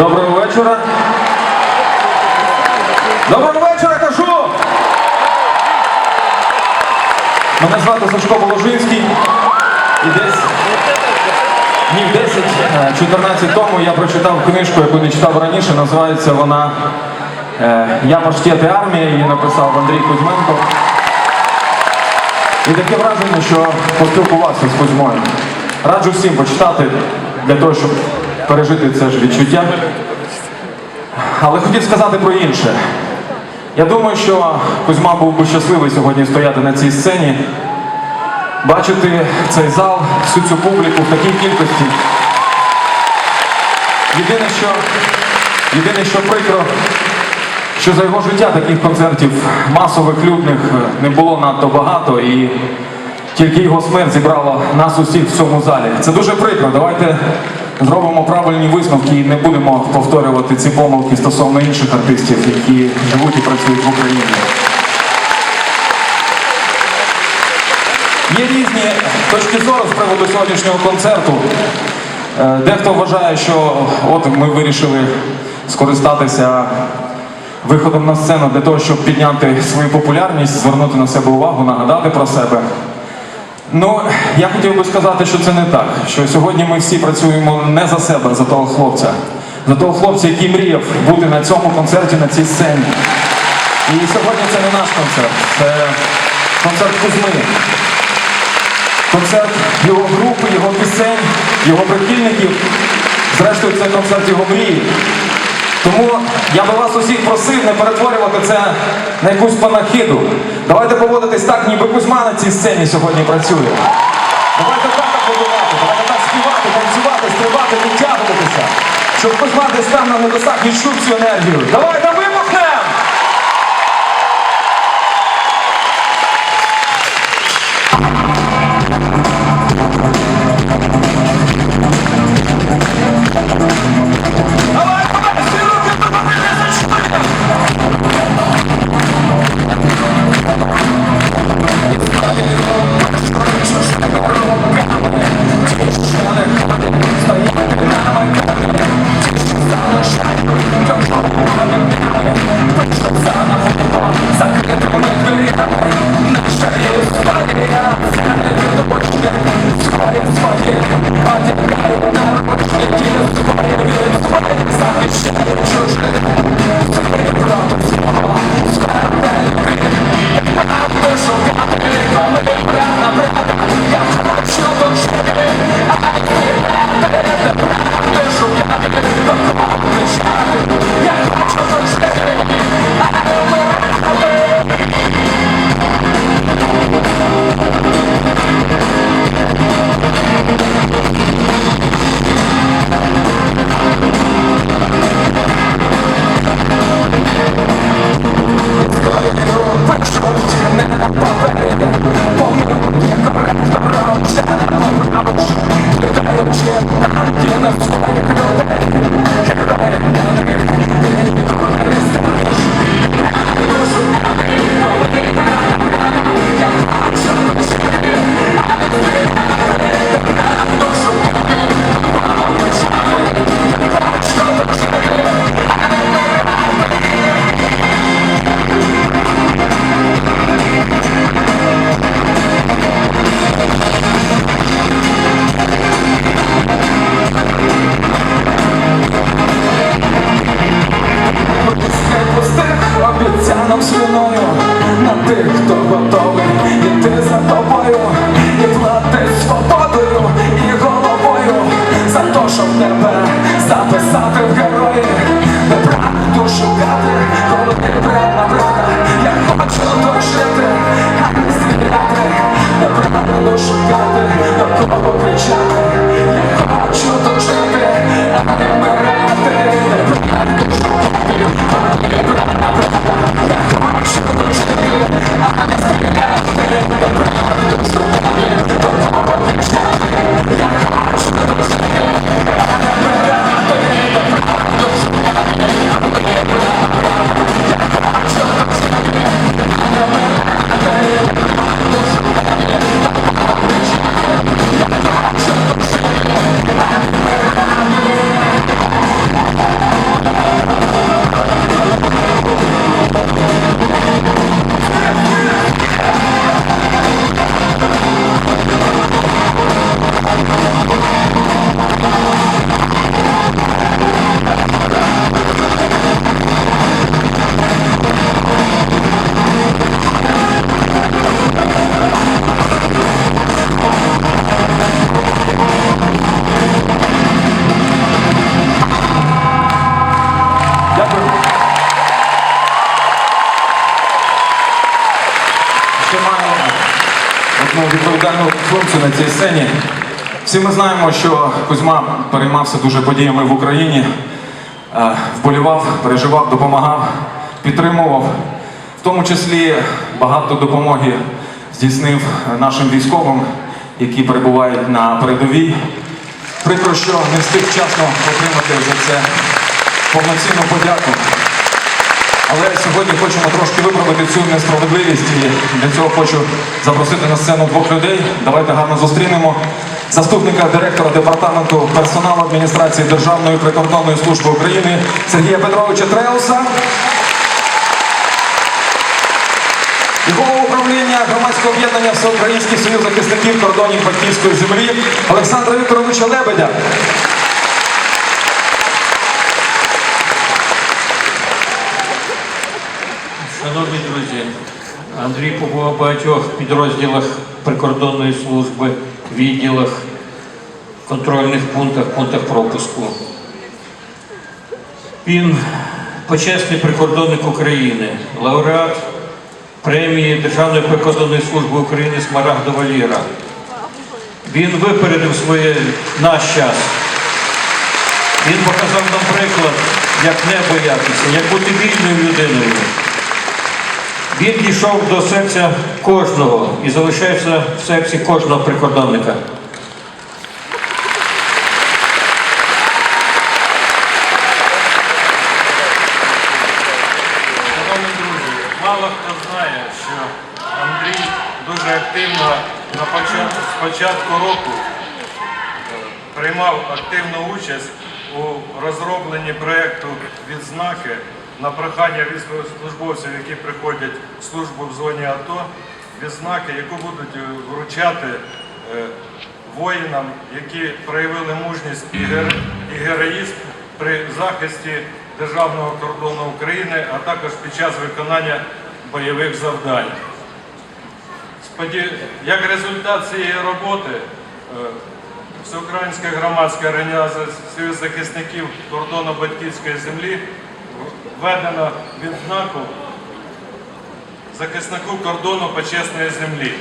Доброго вечора. Доброго вечора, кажу! Мене звати Сашко Положинський. І десь днів 10-14 тому я прочитав книжку, яку не читав раніше. Називається вона е, Я паштет і армія. Її написав Андрій Кузьменко. І таке враження, що поспілкувався з Кузьмою. Раджу всім почитати для того, щоб пережити це ж відчуття. Але хотів сказати про інше. Я думаю, що Кузьма був би щасливий сьогодні стояти на цій сцені, бачити цей зал, всю цю публіку в такій кількості. Єдине, що, єдине, що прикро, що за його життя таких концертів масових людних не було надто багато, і тільки його смерть зібрала нас усіх в цьому залі. Це дуже прикро. Давайте зробимо правильні висновки і не будемо повторювати ці помилки стосовно інших артистів, які живуть і працюють в Україні. Є різні точки зору з приводу сьогоднішнього концерту. Е, Дехто вважає, що от ми вирішили скористатися виходом на сцену для того, щоб підняти свою популярність, звернути на себе увагу, нагадати про себе. Ну, я хотів би сказати, що це не так. Що сьогодні ми всі працюємо не за себе, за того хлопця. За того хлопця, який мріяв бути на цьому концерті, на цій сцені. І сьогодні це не наш концерт, це концерт Кузьми. Концерт його групи, його пісень, його прихильників. Зрештою, це концерт його мрії. Тому я би вас усіх просив не перетворювати це на якусь панахиду. Давайте поводитись так, ніби Кузьма на цій сцені сьогодні працює. Давайте так аплодувати, давайте так співати, танцювати, стрибати, відтягуватися. Щоб Кузьма десь там на небесах відчув цю енергію. Давайте вибухнемо! До кого кричати, я хочу дожити, а не композицію на цій сцені. Всі ми знаємо, що Кузьма переймався дуже подіями в Україні, е, вболівав, переживав, допомагав, підтримував. В тому числі багато допомоги здійснив нашим військовим, які перебувають на передовій. Прикро, що не встиг вчасно отримати за це повноцінну подяку. Але сьогодні хочемо трошки виправити цю несправедливість і для цього хочу запросити на сцену двох людей. Давайте гарно зустрінемо заступника директора департаменту персоналу адміністрації Державної прикордонної служби України Сергія Петровича Треуса. І голову управління громадського об'єднання Всеукраїнський союз захисників кордонів батьківської землі Олександра Вікторовича Лебедя. Шановні друзі, Андрій побував в багатьох підрозділах прикордонної служби, відділах, контрольних пунктах, пунктах пропуску. Він почесний прикордонник України, лауреат премії Державної прикордонної служби України Смарагдова Ліра. Він випередив своє наш час. Він показав нам приклад, як не боятися, як бути вільною людиною. Він дійшов до серця кожного і залишається в серці кожного прикордонника. Шановні друзі, мало хто знає, що Андрій дуже активно на початку, з початку року е, приймав активну участь у розробленні проєкту відзнаки на прохання військовослужбовців, які приходять в службу в зоні АТО, відзнаки, яку будуть е, вручати е, воїнам, які проявили мужність і героїзм при захисті державного кордону України, а також під час виконання бойових завдань. Як результат цієї роботи е, Всеукраїнська громадська організація захисників кордону батьківської землі введено відзнаку захиснику кордону почесної землі.